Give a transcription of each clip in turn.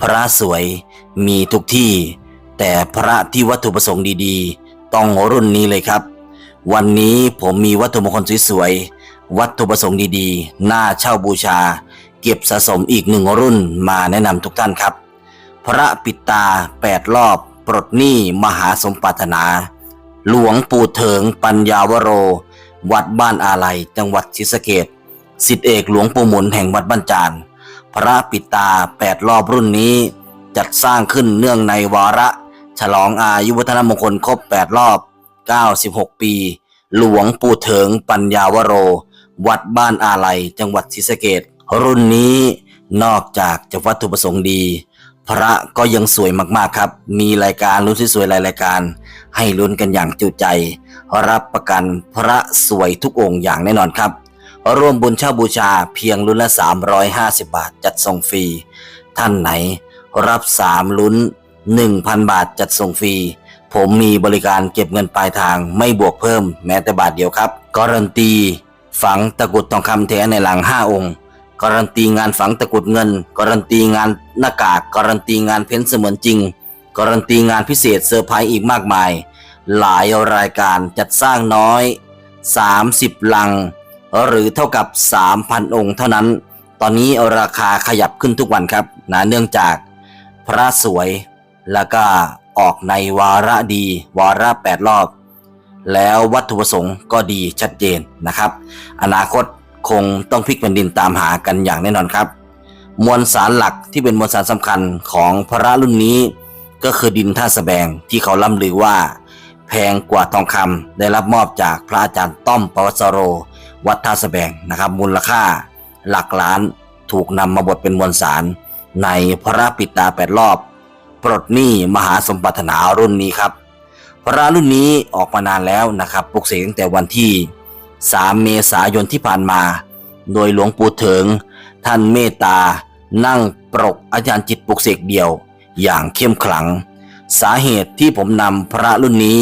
พระสวยมีทุกที่ แต่พระที่วัตถุประสงค์ดีๆ ต้องรุ่นนี้เลยครับ วันนี้ผมมีวัตถุมงคลสวยๆวัตถุประสงค์ดีๆ น่าเช่าบูชา เก็บสะสมอีกหนึ่งรุ่นมาแนะนำทุกท่านครับ พระปิดตาแปดรอบ ปลดหนี้มหาสมปรารถนา หลวงปู่เถิงปัญญาวโร วัดบ้านอาลัยจังหวัดศรีสเกดสิทธิเอกหลวงปู่หมุนแห่งวัดบ้านจาน พระปิตาแปดรอบรุ่นนี้ จัดสร้างขึ้นเนื่องในวาระ ฉลองอายุวัฒนมงคลครบ 8 รอบ 96 ปี หลวงปู่เถิงปัญญาวโร วัดบ้านอาลัยจังหวัดศรีสะเกดรุ่นนี้นอกจากจะวัตถุประสงค์ดี พระก็ยังสวยมากๆครับ มีรายการลุ้นสวยหลายรายการ ให้ลุ้นกันอย่างจุใจ รับประกันพระสวยทุกองค์อย่างแน่นอนครับ ร่วมบุญเช่าบูชาเพียงลุ้นละ 350 บาทจัดส่งฟรี ท่านไหน รับ 3 ลุ้น 1,000 บาทจัดส่งฟรี ผมมีบริการเก็บเงินปลายทางไม่บวกเพิ่มแม้แต่บาทเดียวครับ การันตี ฝังตะกุดทองคำแท้ในหลัง 5 องค์ การันตีงานฝังตะกุดเงิน การันตีงานหน้ากาก การันตีงานเพ้นเสมือนจริง การันตีงานพิเศษเซอร์ไพรส์อีกมากมาย หลายรายการจัดสร้างน้อย 30 ลัง หรือเท่ากับ 3,000 องค์เท่านั้น ตอนนี้ราคาขยับขึ้นทุกวันครับนะเนื่องจากพระสวยแล้วก็ออกในวาระดี วาระแปดรอบ แล้ววัตถุประสงค์ก็ดีชัดเจนนะครับ อนาคตคงต้องพลิกแผ่นดินตามหากันอย่างแน่นอนครับ มวลสารหลักที่เป็นมวลสารสำคัญของพระรุ่นนี้ก็คือดินท่าสแบงที่เขาล่ำลือว่า แพงกว่าทองคำได้รับมอบจากพระอาจารย์ต้อมปวัสโร วัดท่าสแบงนะครับ มูลค่าหลักล้านถูกนำมาบดเป็นมวลสาร ในพระปิตาแปดรอบ ปลดหนี้มหาสมปรานารุ่นนี้ครับ พระรุ่นนี้ออกมานานแล้วนะครับปลุกเสกตั้งแต่วันที่ 3 เมษายนที่ผ่านมา โดยหลวงปู่เถิง ท่านเมตตา นั่งปรกอาจารย์จิตปลุกเสกเดียว อย่างเข้มขลัง สาเหตุที่ผมนำพระรุ่นนี้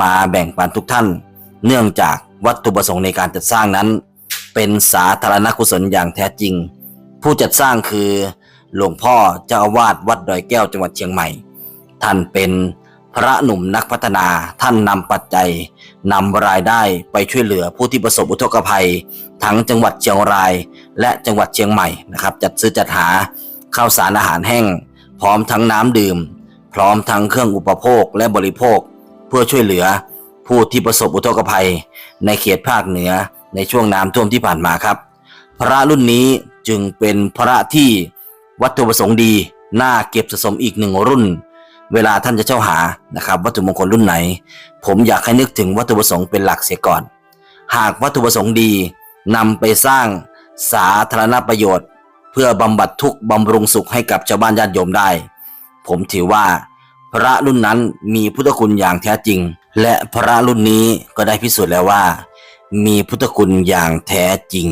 มาแบ่งปันทุกท่าน เนื่องจาก วัตถุประสงค์ในการจัดสร้างนั้น เป็นสาธารณกุศลอย่างแท้จริง ผู้จัดสร้างคือหลวงพ่อเจ้าอาวาสวัดดอยแก้วจังหวัดเชียงใหม่ ท่านเป็นพระหนุ่มนักพัฒนาท่านนำปัจจัยนำรายได้ไปช่วยเหลือผู้ที่ประสบอุทกภัย ทั้งจังหวัดเชียงราย และจังหวัดเชียงใหม่นะครับ จัดซื้อจัดหาข้าวสารอาหารแห้ง พร้อมทั้งน้ำดื่ม พร้อมทั้งเครื่องอุปโภคและบริโภค เพื่อช่วยเหลือ ผู้ที่ประสบอุทกภัย ในเขตภาคเหนือในช่วงน้ำท่วมที่ผ่านมาครับ พระรุ่นนี้จึงเป็นพระที่วัตถุประสงค์ดีน่าเก็บสะสมอีกหนึ่งรุ่น เวลาท่านจะเช่าหานะครับ วัตถุมงคลรุ่นไหน ผมอยากให้นึกถึงวัตถุประสงค์เป็นหลักเสียก่อน หากวัตถุประสงค์ดีนำไปสร้างสาธารณประโยชน์ เพื่อบำบัดทุกข์บำรุงสุขให้กับชาวบ้านญาติโยมได้ ผมถือว่า พระรุ่นนั้นมีพุทธคุณอย่างแท้จริง และพระรุ่นนี้ก็ได้พิสูจน์แล้วว่า มีพุทธคุณอย่างแท้จริง